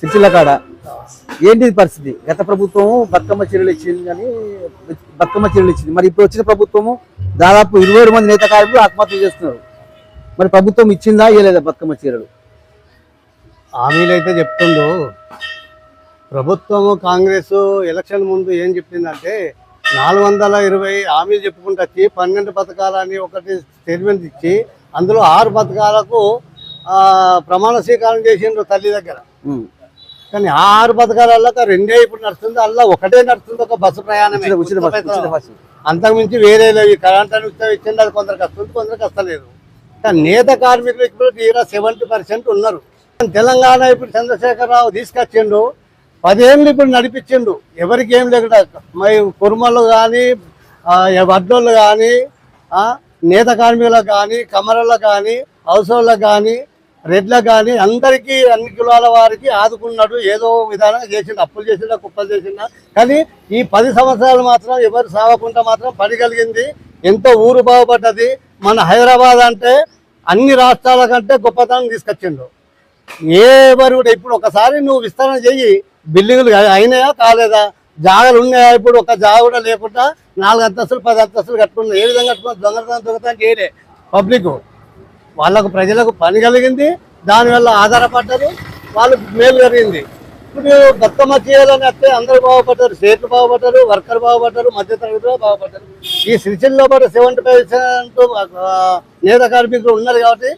సిరిసిల్ల కాడ ఏంటి పరిస్థితి? గత ప్రభుత్వము బతుకమ్మ చీరలు ఇచ్చింది కానీ బతుకమ్మ చీరలు ఇచ్చింది. మరి ఇప్పుడు వచ్చిన ప్రభుత్వము దాదాపు ఇరవై ఏడు మంది నేత కార్మికులు ఆత్మహత్య చేస్తున్నారు. మరి ప్రభుత్వం ఇచ్చిందా ఇవ్వలేదా బతుకమ్మ చీరలు? హామీలు అయితే చెప్తుండు. ప్రభుత్వము కాంగ్రెస్ ఎలక్షన్ ముందు ఏం చెప్పిందంటే నాలుగు వందల ఇరవై హామీలు చెప్పుకుంటూ వచ్చి పన్నెండు పథకాలని ఒకటి స్టేట్మెంట్ ఇచ్చి అందులో ఆరు పథకాలకు ప్రమాణ స్వీకారం చేసిండ్రు తల్లి దగ్గర. కానీ ఆరు పథకాలలో రెండే ఇప్పుడు నడుస్తుంది. అలా ఒకటే నడుస్తుంది ఒక బస్సు ప్రయాణమే. ఉచిత బస్సు అంతకుమించి వేరే లేవు. ఈ కరెంట్ అని ఉచితం ఇచ్చింది అది కొందరికి వస్తుంది కొందరికి వస్తలేదు. కానీ నేత కార్మికులు ఇప్పుడు తీరా సెవెంటీ పర్సెంట్ ఉన్నారు. తెలంగాణ ఇప్పుడు చంద్రశేఖరరావు తీసుకొచ్చిండు. పదేళ్ళు ఇప్పుడు నడిపించిండు. ఎవరికి ఏం లేకుండా మరి కుర్మలు కానీ వడ్డోళ్ళు కానీ నేత కార్మికులకు కానీ కమరలకు కానీ హౌసోళ్ళకు కానీ రెడ్లకు కానీ అందరికీ అన్ని కులాల వారికి ఆదుకున్నట్టు ఏదో విధానం చేసిండు అప్పులు చేసిండా కుప్పలు చేసిండా. కానీ ఈ పది సంవత్సరాలు మాత్రం ఎవరు సాగకుండా మాత్రం పని కలిగింది ఎంతో ఊరు బాగుపడ్డది. మన హైదరాబాద్ అంటే అన్ని రాష్ట్రాల కంటే గొప్పతనం తీసుకొచ్చిండు. ఎవరు కూడా ఇప్పుడు ఒకసారి నువ్వు విస్తరణ చెయ్యి. బిల్డింగ్లు అయినాయా కాలేదా? జాగలు ఉన్నాయా? ఇప్పుడు ఒక జాగ కూడా లేకుండా నాలుగు అంతస్తులు పది అంతస్తులు కట్టుకున్నాయి ఏ విధంగా కట్టుకున్నా దొంగతనం దొంగతనం చేయలే. పబ్లిక్ వాళ్ళకు ప్రజలకు పని కలిగింది దానివల్ల ఆధారపడ్డారు వాళ్ళకు మేలు జరిగింది. ఇప్పుడు బతుకమ్మ చేయాలని వస్తే అందరూ బాగుపడ్డారు స్టేట్లు బాగుపడ్డారు వర్కర్ బాగుపడ్డారు మధ్యతరగతిలో బాగుపడ్డారు. ఈ సిరిసిల్లో పాటు సెవెంటీ పర్సెంట్ నేత కార్మికులు ఉన్నారు కాబట్టి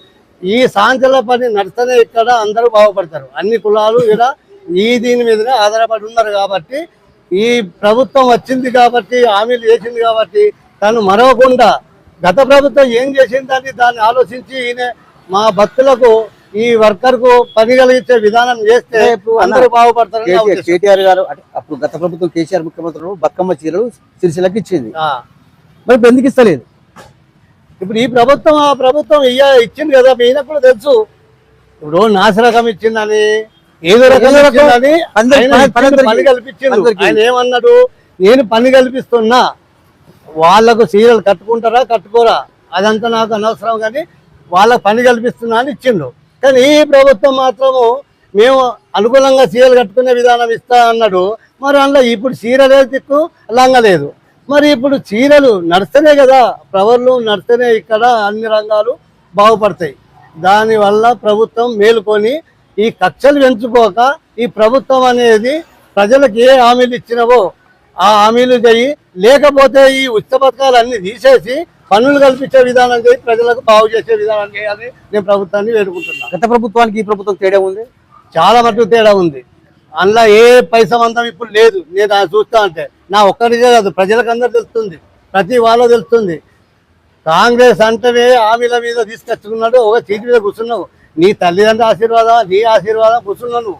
ఈ సాంఖ్యల పని నడిస్తేనే ఇక్కడ అందరూ బాగుపడతారు. అన్ని కులాలు ఇక్కడ ఈ దీని మీదనే ఆధారపడి ఉన్నారు కాబట్టి ఈ ప్రభుత్వం వచ్చింది కాబట్టి హామీలు చేసింది కాబట్టి తను మరవకుండా గత ప్రభుత్వం ఏం చేసిందని దాన్ని ఆలోచించి ఈయన మా భక్తులకు ఈ వర్కర్కు పని కలిగించే విధానం చేస్తే అందరూ బాగుపడతారని నా కేటీఆర్ గారు అప్పుడు గత ప్రభుత్వం కేసీఆర్ ముఖ్యమంత్రులు బతుకమ్మ చీరలు సిరిసిల్లకి ఇచ్చింది. మరి ఎందుకు ఇస్తలేదు? ఇప్పుడు ఈ ప్రభుత్వం ఆ ప్రభుత్వం ఇయ్య ఇచ్చింది కదా మీ ఈయనకు కూడా తెలుసు. ఇప్పుడు నాసిరకం ఇచ్చిందని ఏదో రకం ఏదో రకం ఇచ్చిందని అందరికి ఆయన పని- అందరికి. ఆయన ఏమన్నాడు? నేను పని కల్పిస్తున్నా. వాళ్ళకు చీరలు కట్టుకుంటారా కట్టుకోరా? అదంతా నాకు అనవసరం కానీ వాళ్ళకి పని కల్పిస్తున్నా అని ఇచ్చిండు. కానీ ఈ ప్రభుత్వం మాత్రము మేము అనుకూలంగా చీరలు కట్టుకునే విధానం ఇస్తా అన్నాడు. మరి అందులో ఇప్పుడు సీరియల్ దిక్కు? లంగా లేదు మరి ఇప్పుడు చీరలు నడిస్తేనే కదా ప్రవర్లు నడిస్తేనే ఇక్కడ అన్ని రంగాలు బాగుపడతాయి. దానివల్ల ప్రభుత్వం మేలుకొని ఈ కక్షలు పెంచుకోక ఈ ప్రభుత్వం అనేది ప్రజలకు ఏ హామీలు ఇచ్చినవో ఆ హామీలు చేయి. లేకపోతే ఈ ఉచిత పథకాలు అన్ని తీసేసి పన్నులు కల్పించే విధానం చేయి ప్రజలకు బాగు చేసే విధానం చేయాలని నేను ప్రభుత్వాన్ని వేడుకుంటున్నాను గత ప్రభుత్వానికి ఈ ప్రభుత్వం తేడా ఉంది? చాలా మటుకు తేడా ఉంది. అందులో ఏ పైసా మందం ఇప్పుడు లేదు. నేను చూస్తా అంటే నా ఒక్కరికే కాదు ప్రజలకు అందరు తెలుస్తుంది. ప్రతి వాళ్ళ తెలుస్తుంది. కాంగ్రెస్ అంటేనే హామీల మీద తీసుకొచ్చుకున్నాడు ఒక సీటు మీద కూర్చున్నావు. నీ తల్లిదండ్రుల ఆశీర్వాదం నీ ఆశీర్వాదం కూర్చున్నావు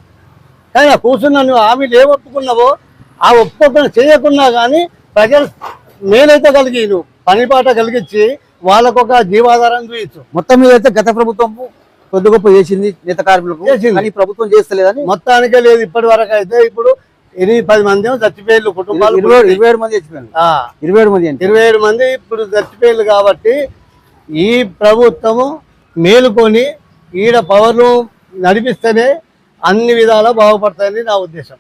కానీ ఆ కూర్చున్నా నువ్వు హామీలు ఏ ఒప్పుకున్నావో ఆ ఒప్పుకొని చేయకున్నా కానీ ప్రజలు మేలైతే కలిగి నువ్వు పనిపాట కలిగించి వాళ్ళకు ఒక జీవాధారం చూపించు. మొత్తం మీద అయితే గత ప్రభుత్వం కొద్ది గొప్ప చేసింది నేత కార్మికులకు. కానీ ప్రభుత్వం చేస్తలేదని మొత్తానికే లేదు ఇప్పటి వరకు అయితే. ఇప్పుడు ఎనిమిది పది మంది చచ్చిపోయారు కుటుంబాలు ఇరవై ఏడు మంది చచ్చిపోయారు ఇరవై ఏడు మంది ఇరవై ఏడు మంది ఇప్పుడు చచ్చిపోయారు కాబట్టి ఈ ప్రభుత్వము మేలుకొని ఈడ పవర్ను నడిపిస్తేనే అన్ని విధాలా బాగుపడతాయని నా ఉద్దేశం.